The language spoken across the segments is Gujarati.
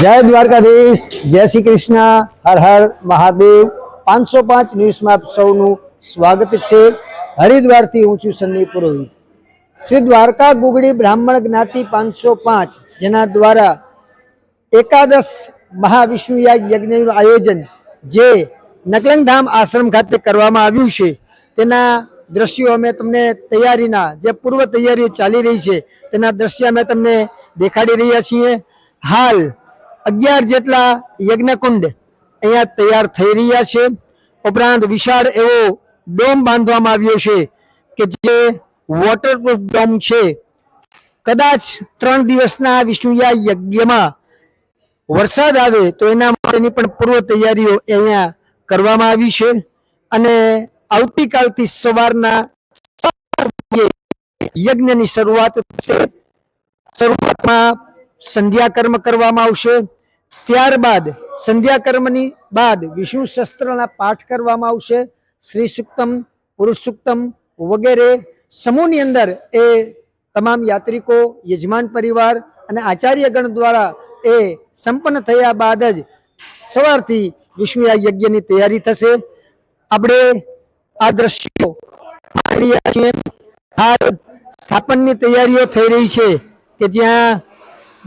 જય દ્વારકાધીશ, જય શ્રી કૃષ્ણ, હર હર મહાદેવ. પાંચસો પાંચ ન્યૂઝમાં આપ સૌનું સ્વાગત છે. હરિદ્વારથી હું છું સન્ની પુરોહિત. શ્રી દ્વારકા ગુગડી બ્રાહ્મણ જ્ઞાતિ પાંચસો પાંચ, જેના દ્વારા એકાદશ મહાવિષ્ણુ યજ્ઞનું આયોજન જે નકલંગધામ આશ્રમ ખાતે કરવામાં આવ્યું છે, તેના દ્રશ્યો અમે તમને તૈયારીના, જે પૂર્વ તૈયારીઓ ચાલી રહી છે, તેના દ્રશ્ય અમે તમને દેખાડી રહ્યા છીએ. હાલ અગિયાર જેટલા યજ્ઞકુંડ અહીંયા તૈયાર થઈ રહ્યા છે. ઉપરાંત વિશાળ એવો ડોમ બાંધવામાં આવ્યો છે કે જે વોટરપ્રૂફ ડોમ છે. કદાચ ત્રણ દિવસના વિષ્ણુયા યજ્ઞમાં વરસાદ આવે તો એના માટેની પણ પૂર્વ તૈયારીઓ અહીંયા કરવામાં આવી છે. અને આવતીકાલથી સવારના યજ્ઞની શરૂઆત થશે. શરૂઆતમાં સંધ્યા કર્મ કરવામાં આવશે. ત્યારબાદ સંધ્યા કર્મની બાદ વિષ્ણુ શસ્ત્રના પાઠ કરવામાં આવશે. શ્રી સુક્તમ પુરુષ સુક્તમ વગેરે. સમૂહની અંદર એ તમામ યાત્રિકો, યજમાન પરિવાર અને આચાર્યગણ દ્વારા એ સંપન્ન થયા બાદ જ સવારથી વિષ્ણુ યજ્ઞની તૈયારી થશે. આપણે આ દ્રશ્યો રહ્યા છીએ સ્થાપનની તૈયારીઓ થઈ રહી છે કે જ્યાં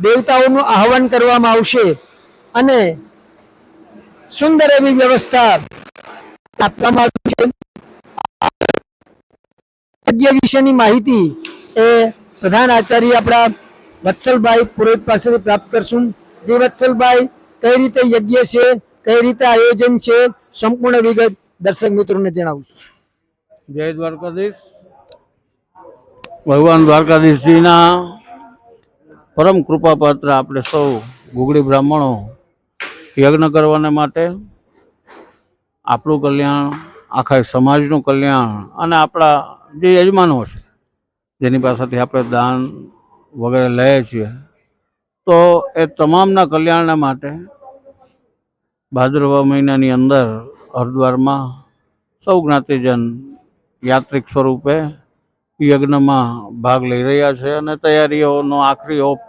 દેવતાઓનું આહવાન કરવામાં આવશે અને સુંદર એવી વ્યવસ્થા આપવામાં આવી છે. જગ્યા વિશેની માહિતી એ પ્રધાન આચાર્ય આપણા વત્સલભાઈ પુરોહિત પાસેથી પ્રાપ્ત કરશું. જે વત્સલભાઈ, કઈ રીતે યજ્ઞ છે? કઈ રીતે આયોજન છે? સંપૂર્ણ વિગત દર્શક મિત્રોને જણાવશું જય દ્વારકાધીશ. ભગવાન દ્વારકાધીશજીના પરમ કૃપાપાત્ર આપણે સૌ ગુગળી બ્રાહ્મણો યજ્ઞ કરવાને માટે આપણું કલ્યાણ, આખા સમાજનું કલ્યાણ અને આપણા જે યજમાનો છે, જેની પાસેથી આપણે દાન વગેરે લઈએ છીએ, તો એ તમામના કલ્યાણના માટે ભાદરવા મહિનાની અંદર હરિદ્વારમાં સૌ જ્ઞાતિજન યાત્રિક સ્વરૂપે યજ્ઞમાં ભાગ લઈ રહ્યા છે અને તૈયારીઓનો આખરી ઓપ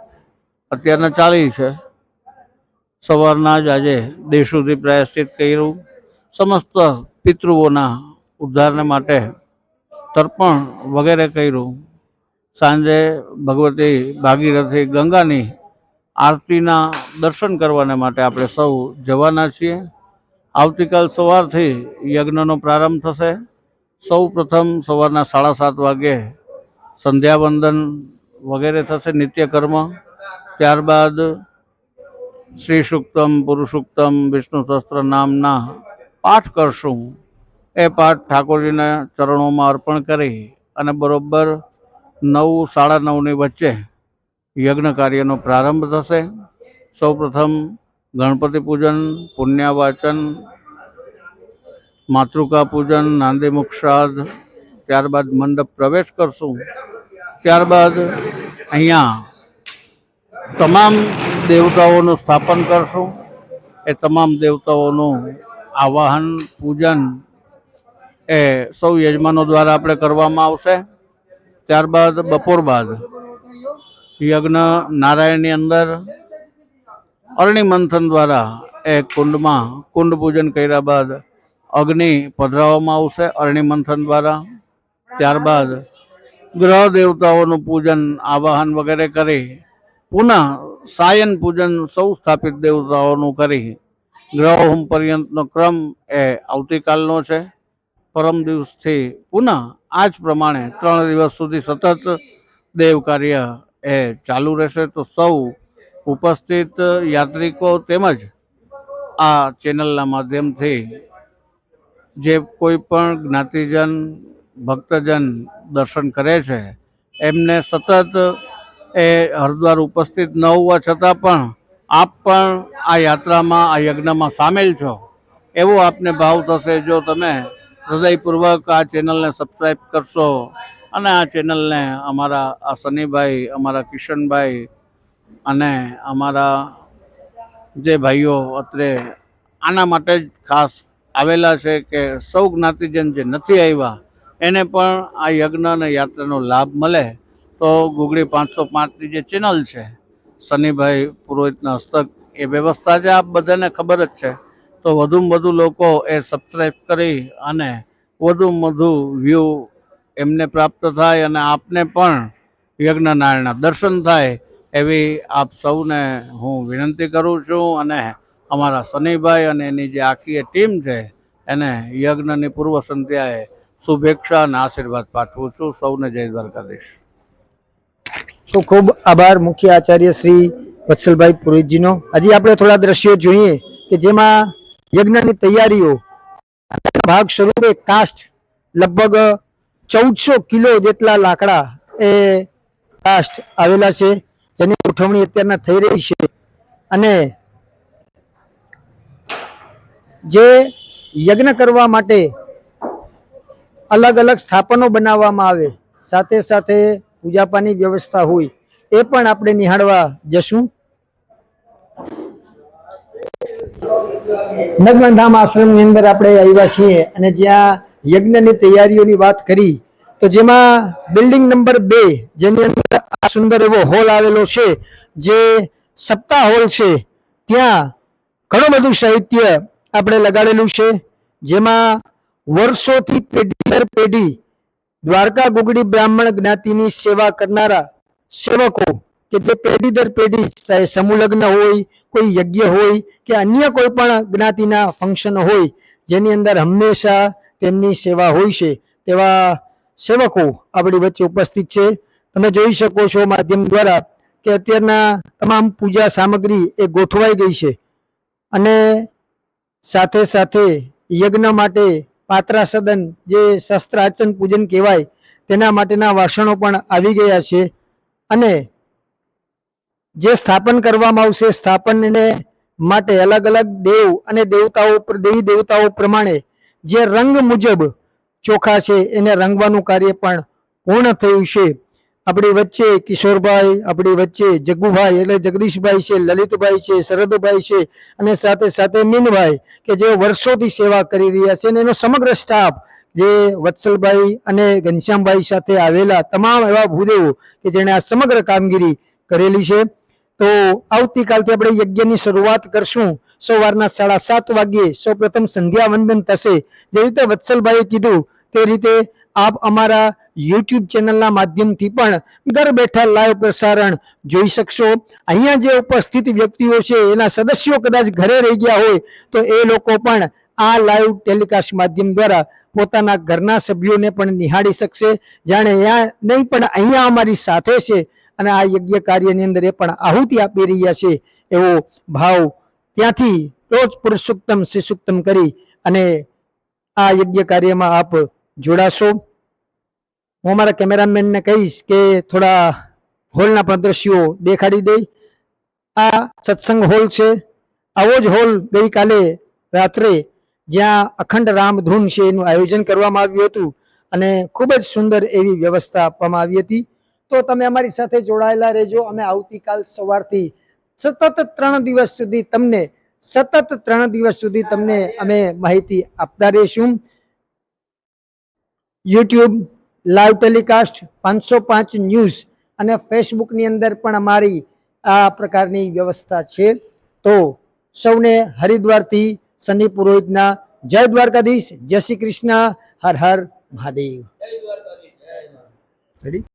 અત્યારના ચાલી છે. સવારના જ આજે દેશ સુધી પ્રાયશ્ચિત કર્યું. સમસ્ત પિતૃઓના ઉદ્ધારને માટે તર્પણ વગેરે કર્યું. સાંજે ભગવતી ભાગીરથી ગંગાની આરતીના દર્શન કરવાને માટે આપણે સૌ જવાના છીએ. આવતીકાલ સવારથી યજ્ઞનો પ્રારંભ થશે. સૌ પ્રથમ સવારના સાડા સાત વાગે સંધ્યાવંદન વગેરે થશે નિત્યકર્મ. ત્યારબાદ શ્રી સુક્તમ પુરુષોક્તમ, વિષ્ણુ સહસ્ત્ર નામના પાઠ કરશું. એ પાઠ ઠાકોરજીના ચરણોમાં અર્પણ કરી અને બરોબર નવ, સાડા નવની વચ્ચે યજ્ઞ કાર્યનો પ્રારંભ થશે. સૌપ્રથમ ગણપતિ પૂજન, પુણ્યવાચન, માતૃકા પૂજન નાંદીમુખ શ્રાદ્ધ ત્યારબાદ મંડપ પ્રવેશ કરશું. ત્યારબાદ અહીંયા તમામ દેવતાઓનું સ્થાપન કરશું. એ તમામ દેવતાઓનું આવાહન, પૂજન એ સૌ યજમાનો દ્વારા આપણે કરવામાં આવશે. ત્યારબાદ બપોર બાદ યજ્ઞ નારાયણની અંદર અરણી મંથન દ્વારા એ કુંડમાં કુંડ પૂજન કર્યા બાદ અગ્નિ પધરાવવામાં આવશે અરણી મંથન દ્વારા. ત્યારબાદ ગ્રહ દેવતાઓનું પૂજન, આવાહન વગેરે કરી પુનઃ સાયન પૂજન સૌ સ્થાપિત દેવતાઓનું કરી ગ્રહ હોમ પર્યંતનો ક્રમ એ આવતીકાલનો છે. પરમ દિવસથી પુનઃ આ જ પ્રમાણે ત્રણ દિવસ સુધી સતત દેવ કાર્ય એ ચાલુ રહેશે. તો સૌ ઉપસ્થિત યાત્રિકો તેમજ આ ચેનલના માધ્યમથી જે કોઈ પણ જ્ઞાતિજન, ભક્તજન દર્શન કરે છે, એમને સતત એ હરિદ્વાર ઉપસ્થિત ન હોવા છતાં પણ આપ પણ આ યાત્રામાં, આ યજ્ઞમાં સામેલ છો. એવો આપને ભાવ થશે જો તમે હૃદયપૂર્વક આ ચેનલને સબસ્ક્રાઈબ કરશો અને આ ચેનલને અમારા આ સનીભાઈ અમારા કિશનભાઈ અને અમારા જે ભાઈઓ અત્રે આના માટે જ ખાસ આવેલા છે કે સૌ જ્ઞાતિજન જે નથી આવ્યા, એને પણ આ યજ્ઞ અને યાત્રાનો લાભ મળે તો ગુગળી પાંચસો પાંચની જે ચેનલ છે, શનિભાઈ પુરોહિતના હસ્તક, એ વ્યવસ્થા છે આપ બધાને ખબર જ છે. તો વધુમાં વધુ લોકો એ સબસ્ક્રાઈબ કરી અને વધુમાં વધુ વ્યૂ એમને પ્રાપ્ત થાય અને આપને પણ યજ્ઞનારાયણના દર્શન થાય. એવી આપ સૌને હું વિનંતી કરું છું અને અમારા શનિભાઈ અને એની જે આખી ટીમ છે, એને યજ્ઞની પૂર્વ સંધ્યાએ શુભેચ્છા અને આશીર્વાદ પાઠવું છું. સૌને જય દ્વારકાધીશ. તો ખૂબ આભાર મુખ્ય આચાર્ય શ્રી વત્સલભાઈ પુરોહિતજીનો. હજી આપણે થોડા દ્રશ્યો જોઈએ કે જેમાં યજ્ઞની તૈયારીઓ ભાગ સ્વરૂપે કાસ્ટ લગભગ ચૌદસો કિલો જેટલા લાકડા એ કાસ્ટ આવેલા છે. જેની ગોઠવણી અત્યારના થઈ રહી છે. અને જે યજ્ઞ કરવા માટે અલગ અલગ સ્થાપનો બનાવવામાં આવે, સાથે સાથે પૂજાપાની વ્યવસ્થા હોય, એ પણ આપણે નિહાળવા જશું. નગમધામ આશ્રમની અંદર આપણે આવ્યા છીએ અને જ્યાં યજ્ઞની તૈયારીઓની વાત કરી તો જેમાં બિલ્ડિંગ નંબર બે, જેની અંદર આ સુંદર એવો હોલ આવેલો છે, જે સપ્તાહ હોલ છે, ત્યાં ઘણું બધું સાહિત્ય આપણે લગાડેલું છે, જેમાં વર્ષોથી પેઢી દર પેઢી દ્વારકા ગુગડી બ્રાહ્મણ જ્ઞાતિની સેવા કરનારા સેવકો કે જે પેઢી દર પેઢી સમૂહ હોય, કોઈ યજ્ઞ હોય કે અન્ય કોઈ પણ જ્ઞાતિના ફંક્શન હોય, જેની અંદર હંમેશા તેમની સેવા હોય છે. તેવા સેવકો આપણી વચ્ચે ઉપસ્થિત છે. તમે જોઈ શકો છો માધ્યમ દ્વારા કે અત્યારના તમામ પૂજા સામગ્રી એ ગોઠવાઈ ગઈ છે. અને સાથે સાથે યજ્ઞ માટે પાત્રા સદન જે શસ્ત્રાચન પૂજન કહેવાય, તેના માટેના વાસણો પણ આવી ગયા છે. અને જે સ્થાપન કરવામાં આવશે સ્થાપનને માટે અલગ અલગ દેવ અને દેવતાઓ, દેવી દેવતાઓ પ્રમાણે જે રંગ મુજબ ચોખા છે, એને રંગવાનું કાર્ય પણ પૂર્ણ થયું છે. આપણી વચ્ચે કિશોરભાઈ, આપણી વચ્ચે જગ્ગુભાઈ એટલે જગદીશભાઈ છે, લલિતભાઈ છે, શરદભાઈ છે અને સાથે સાથે મીનભાઈ કે જે વર્ષોથી સેવા કરી રહ્યા છે અને એનો સમગ્ર સ્ટાફ જે વત્સલભાઈ અને ઘનશ્યામભાઈ સાથે આવેલા તમામ એવા ભૂદેવો કે જેણે આ સમગ્ર કામગીરી કરેલી છે. તો આવતીકાલથી આપણે યજ્ઞની શરૂઆત કરશું. સવારના સાડા સાત વાગ્યે સૌ પ્રથમ સંધ્યા વંદન થશે. જે રીતે વત્સલભાઈએ કીધું તે રીતે આપ અમારા યુટ્યુબ ચેનલના માધ્યમથી પણ ઘર બેઠા લાઈવ પ્રસારણ જોઈ શકશો. અહીંયા જે ઉપસ્થિત વ્યક્તિઓ છે, એના સદસ્યો કદાચ ઘરે રહી ગયા હોય, તો એ લોકો પણ આ લાઈવ ટેલિકાસ્ટ માધ્યમ દ્વારા પોતાના ઘરના સભ્યોને પણ નિહાળી શકશે. જાણે અહીંયા નહીં, પણ અહીંયા અમારી સાથે છે અને આ યજ્ઞ કાર્યની અંદર એ પણ આહુતિ આપી રહ્યા છે એવો ભાવ ત્યાંથી રોજ પુરુષોત્તમ શિશુક્તમ કરી અને આ યજ્ઞ કાર્યમાં આપ જોડાશો. હું અમારા કેમેરામેનને કહીશ કે થોડા હોલના પણ દ્રશ્યો દેખાડી દે. આ સત્સંગ હોલ છે. આવો જ હોલ ગઈકાલે રાત્રે જ્યાં અખંડ રામધૂન છે એનું આયોજન કરવામાં આવ્યું હતું અને ખૂબ જ સુંદર એવી વ્યવસ્થા આપવામાં આવી હતી. તો તમે અમારી સાથે જોડાયેલા રહેજો. અમે આવતીકાલ સવારથી સતત ત્રણ દિવસ સુધી તમને, સતત ત્રણ દિવસ સુધી તમને અમે માહિતી આપતા રહીશું. યુટ્યુબ લાઈવ ટેલિકાસ્ટ પાંચસો પાંચ ન્યૂઝ અને ફેસબુકની અંદર પણ અમારી આ પ્રકારની વ્યવસ્થા છે. તો સૌને હરિદ્વારથી શનિ પુરોહિતના જય દ્વારકાધીશ. જય શ્રી કૃષ્ણ. હર હર મહાદેવ?